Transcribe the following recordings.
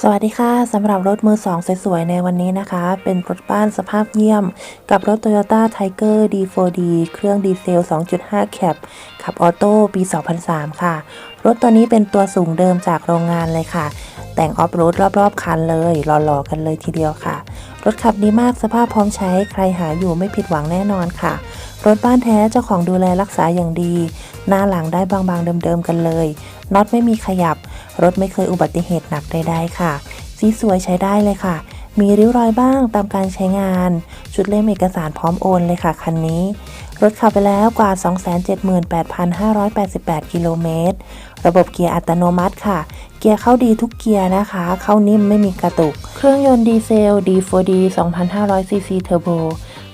สวัสดีค่ะสำหรับรถมือสองสวยๆในวันนี้นะคะ เป็นรถบ้านสภาพเยี่ยม กับรถ Toyota Tiger D4D เครื่องดีเซล 2.5 แคปขับออโต้ปี 2003 ค่ะ รถตัวนี้เป็นตัวสูงเดิมจากโรงงานเลยค่ะ แต่งออฟโรดรอบๆ คันเลยหล่อๆกันเลยทีเดียวค่ะ รถขับดีมากสภาพพร้อมใช้ใครหาอยู่ไม่ผิดหวังแน่นอนค่ะ รถบ้านแท้เจ้าของดูแลรักษาอย่างดี หน้าหลังได้บางๆเดิมๆกันเลยน็อตไม่มีขยับ รถไม่เคยอุบัติเหตุหนักใดๆค่ะ สีสวยใช้ได้เลยค่ะ มีริ้วรอยบ้างตามการใช้งาน ชุดเล่มเอกสารพร้อมโอนเลยค่ะคันนี้ รถขับไปแล้วกว่า 278,588 กิโลเมตร ระบบเกียร์อัตโนมัติค่ะ เกียร์เข้าดีทุกเกียร์นะคะ เข้านิ่มไม่มีกระตุก เครื่องยนต์ดีเซล D4D 2,500ซีซีเทอร์โบ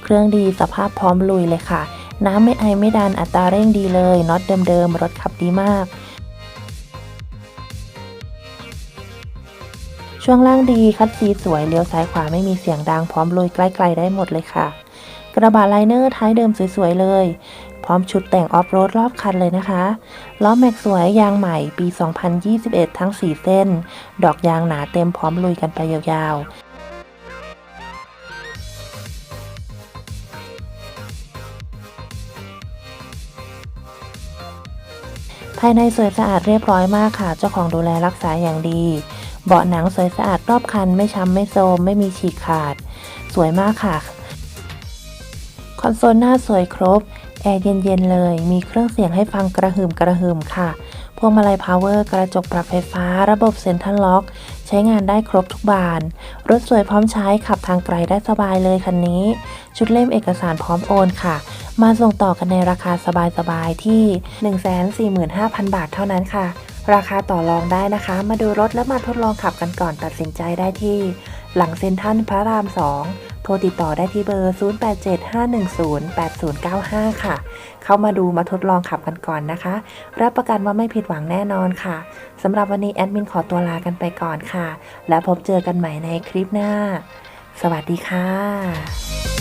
เครื่องดีสภาพพร้อมลุยเลยค่ะน้ำไม่ไอไม่ดันอัตราเร่งดีเลยน็อตเดิมๆรถขับดีมาก ช่วงล่างดีคัดซีสวยเลี้ยวซ้ายขวาไม่มีเสียงดังพร้อมลุยใกล้ๆได้หมดเลยค่ะ กระบะไลเนอร์ท้ายเดิมสวยๆเลย พร้อมชุดแต่งออฟโรดรอบคันเลยนะคะล้อแม็กสวยยางใหม่ปี 2021 ทั้ง 4 เส้น ดอกยางหนาเต็มพร้อมลุยกันไปยาวๆภายในสวยสะอาดเรียบร้อยมากค่ะ เจ้าของดูแลรักษาอย่างดี เบาะหนังสวยสะอาดรอบคันไม่ช้ำไม่โทรมไม่มีฉีกขาด สวยมากค่ะ คอนโซลหน้าสวยครบ แอร์เย็นๆเลย มีเครื่องเสียงให้ฟังกระหึ่มกระหึ่มค่ะพวงมาลัยพาวเวอร์กระจกปรับไฟฟ้า ระบบเซ็นทรัลล็อก ใช้งานได้ครบทุกบาน รถสวยพร้อมใช้ขับทางไกลได้สบายเลยคันนี้ ชุดเล่มเอกสารพร้อมโอนค่ะ มาส่งต่อกันในราคาสบายๆที่ 145,000 บาทเท่านั้นค่ะ ราคาต่อรองได้นะคะ มาดูรถแล้วมาทดลองขับกันก่อนตัดสินใจได้ที่ หลังเซ็นทรัลพระราม 2 โทรติดต่อได้ที่เบอร์ 0875108095 ค่ะ เข้ามาดูมาทดลองขับกันก่อนนะคะ รับประกันว่าไม่ผิดหวังแน่นอนค่ะสำหรับวันนี้แอดมินขอตัวลากันไปก่อนค่ะ แล้วพบเจอกันใหม่ในคลิปหน้า สวัสดีค่ะ